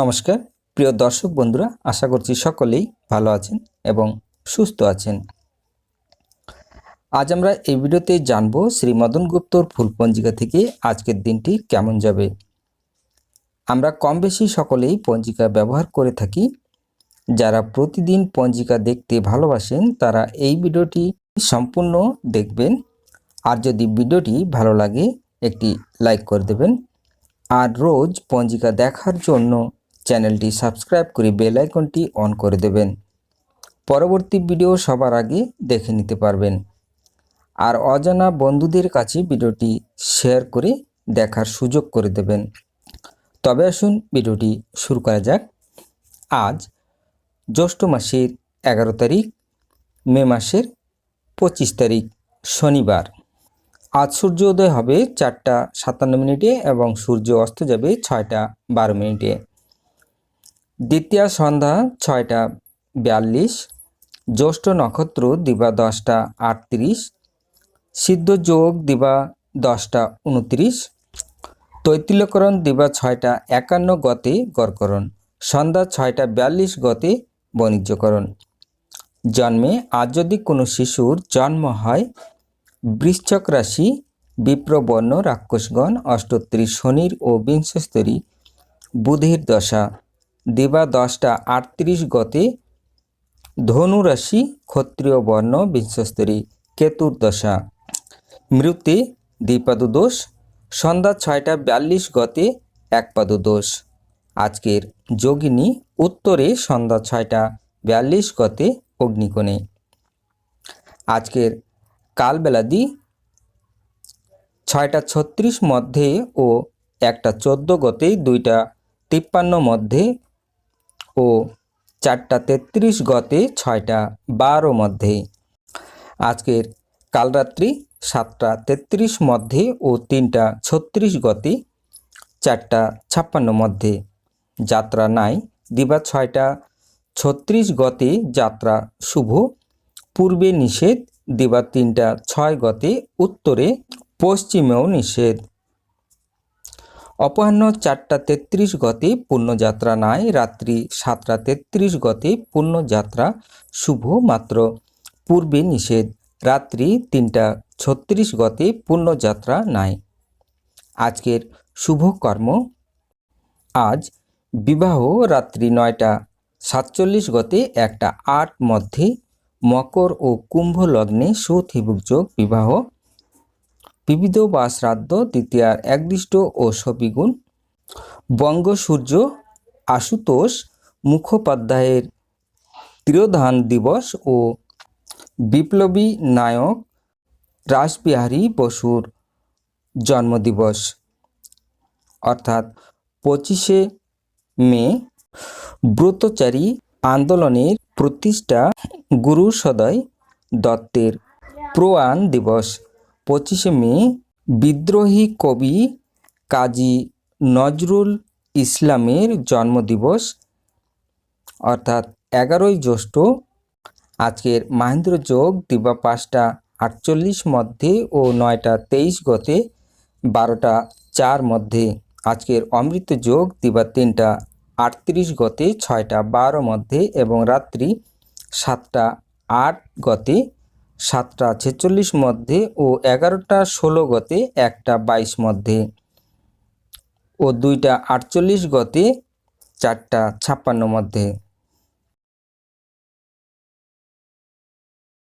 নমস্কার, প্রিয় দর্শক বন্ধুরা, আশা করছি সকলেই ভালো আছেন এবং সুস্থ আছেন। আজ আমরা এই ভিডিওতে জানব শ্রী মদন গুপ্তর ফুল পঞ্জিকা থেকে আজকের দিনটি কেমন যাবে। আমরা কম বেশি সকলেই পঞ্জিকা ব্যবহার করে থাকি। যারা প্রতিদিন পঞ্জিকা দেখতে ভালোবাসেন, তারা এই ভিডিওটি সম্পূর্ণ দেখবেন। আর যদি ভিডিওটি ভালো লাগে, একটি লাইক করে দেবেন। আর রোজ পঞ্জিকা দেখার জন্য চ্যানেলটি সাবস্ক্রাইব করে বেল আইকনটি অন করে দেবেন। পরবর্তী ভিডিও সবার আগে দেখে নিতে পারবেন। আর অজানা বন্ধুদের কাছে ভিডিওটি শেয়ার করে দেখার সুযোগ করে দেবেন। তবে আসুন ভিডিওটি শুরু করা যাক। আজ জ্যৈষ্ঠ মাসের এগারো তারিখ, মে মাসের পঁচিশ তারিখ, শনিবার। আজ সূর্য উদয় হবে চারটা সাতান্ন মিনিটে এবং সূর্য অস্ত যাবে ছয়টা বারো মিনিটে। দ্বিতীয় সন্ধ্যা ছয়টা বিয়াল্লিশ, জ্যৈষ্ঠ নক্ষত্র দিবা দশটা আটত্রিশ, সিদ্ধ যোগ দিবা দশটা উনত্রিশ, তৈতিল্যকরণ দিবা ছয়টা একান্ন গতে গড়করণ, সন্ধ্যা ছয়টা বিয়াল্লিশ গতে বাণিজ্যকরণ। জন্মে আজ যদি কোনো শিশুর জন্ম হয়, বৃশ্চক রাশি বিপ্রবর্ণ রাক্ষসগণ অষ্টোত্তরী শনির ও বিংশস্তরী বুধের দশা। দিবা দশটা আটত্রিশ গতে ধনু রাশি ক্ষত্রিয় বর্ণ বিংশস্তরী কেতুর দশা। মৃতে দ্বিপাদু দোষ, সন্ধ্যা ছয়টা বিয়াল্লিশ গতে একপাদু দোষ। আজকের যোগিনী উত্তরে সন্ধ্যা ছয়টা বিয়াল্লিশ গতে অগ্নিকোণে। আজকের কালবেলাদি ছয়টা ছত্রিশ মধ্যে ও একটা চোদ্দ গতে দুইটা তিপ্পান্ন মধ্যে ও চারটা তেত্রিশ গতে ছয়টা বারো মধ্যে। আজকের কালরাত্রি সাতটা তেত্রিশ মধ্যে ও তিনটা ছত্রিশ গতে চারটা ছাপ্পান্ন মধ্যে। যাত্রা নাই, দিবা ছয়টা ছত্রিশ গতে যাত্রা শুভ, পূর্বে নিষেধ, দিবা তিনটা ছয় গতে উত্তরে পশ্চিমেও নিষেধ। অপরাহ্ন চারটা তেত্রিশ গতে পূর্ণযাত্রা নাই, রাত্রি সাতটা তেত্রিশ গতে পূর্ণযাত্রা শুভ মাত্র। পূর্বে নিষেধ, রাত্রি তিনটা ছত্রিশ গতে পূর্ণযাত্রা নাই। আজকের শুভ কর্ম, আজ বিবাহ রাত্রি নয়টা সাতচল্লিশ গতে একটা আট মধ্যে মকর ও কুম্ভ লগ্নে সুথিবুক যোগ বিবাহ বিবিধ বা শ্রাদ্ধ দ্বিতীয়ার একদৃষ্ট ও সবিগুণ। বঙ্গ সূর্য আশুতোষ, মুখোপাধ্যায়ের তিরোধান দিবস ও বিপ্লবী নায়ক রাসবিহারী বসুর জন্মদিবস। অর্থাৎ পঁচিশে মে, ব্রতচারী আন্দোলনের প্রতিষ্ঠা গুরু সদয় দত্তের প্রয়াণ দিবস। পঁচিশে মে, বিদ্রোহী কবি কাজী নজরুল ইসলামের জন্মদিবস, অর্থাৎ এগারোই জ্যৈষ্ঠ। আজকের মাহেন্দ্র যোগ দিবা পাঁচটা আটচল্লিশ মধ্যে ও নয়টা তেইশ গতে বারোটা চার মধ্যে। আজকের অমৃত যোগ দিবা তিনটা আটত্রিশ গতে ছয়টা বারো মধ্যে এবং রাত্রি সাতটা আট গতে সাতটা ছেচল্লিশ মধ্যে ও এগারোটা ষোলো গতে, একটা বাইশ মধ্যে। ও দুইটা আটচল্লিশ গতে, চারটা ছাপ্পান্ন মধ্যে।